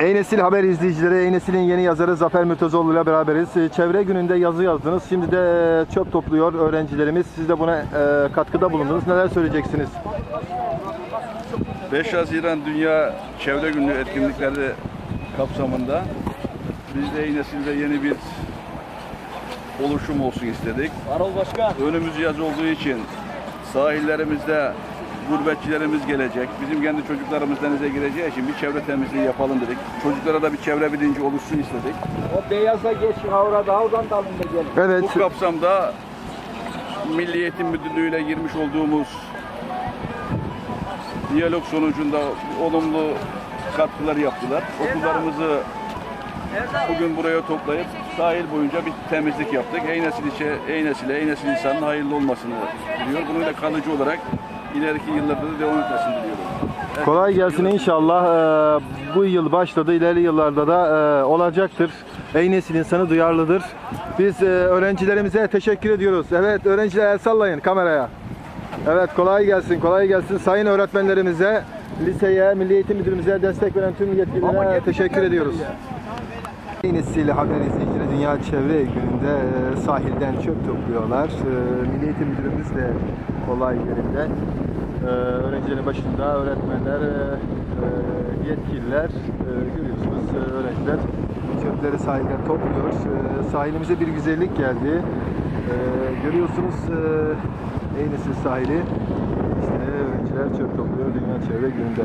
Ey Nesil Haber izleyicileri, Ey Nesil'in yeni yazarı Zafer Mürtezoğlu ile beraberiz. Ee, Çevre gününde yazı yazdınız. Şimdi de e, çöp topluyor öğrencilerimiz. Siz de buna e, katkıda bulundunuz. Neler söyleyeceksiniz? 5 Haziran Dünya Çevre Günü etkinlikleri kapsamında biz de Eynesil'de yeni bir oluşum olsun istedik. Varol Başkan. Önümüz yaz olduğu için sahillerimizde gurbetçilerimiz gelecek. Bizim kendi çocuklarımız denize gireceği için bir çevre temizliği yapalım dedik. Çocuklara da bir çevre bilinci oluşsun istedik. O beyaza geç havra dağdan dalında gelin. Evet, Bu kapsamda Milli Eğitim Müdürlüğü ile girmiş olduğumuz diyalog sonucunda olumlu katkılar yaptılar. Okullarımızı bugün buraya toplayıp sahil boyunca bir temizlik yaptık. Eynesil içe, Eynesil'e, Eynesil insanın hayırlı olmasını diliyor. Bunu da kalıcı olarak ileriki yıllarda da devam etmesini diliyorum. kolay gelsin inşallah. Ee, Bu yıl başladı, ileri yıllarda da e, olacaktır. Ey Nesil insanı duyarlıdır. Biz e, öğrencilerimize teşekkür ediyoruz. Evet, öğrenciler el sallayın kameraya. Evet, kolay gelsin, kolay gelsin. Sayın öğretmenlerimize, liseye, Milli Eğitim Müdürümüze destek veren tüm yetkililere teşekkür ediyoruz. Ey Nesil Haber izleyicileri Dünya Çevre Günü'nde e, sahilden çöp topluyorlar. E, Milli Eğitim Müdürümüz de olay yerinde. E, öğrencilerin başında öğretmenler, e, e, yetkililer, e, görüyorsunuz öğrenciler çöpleri sahilden topluyor. E, sahilimize bir güzellik geldi. E, görüyorsunuz e, Ey Nesil sahili. İşte öğrenciler çöp topluyor Dünya Çevre Günü'nde.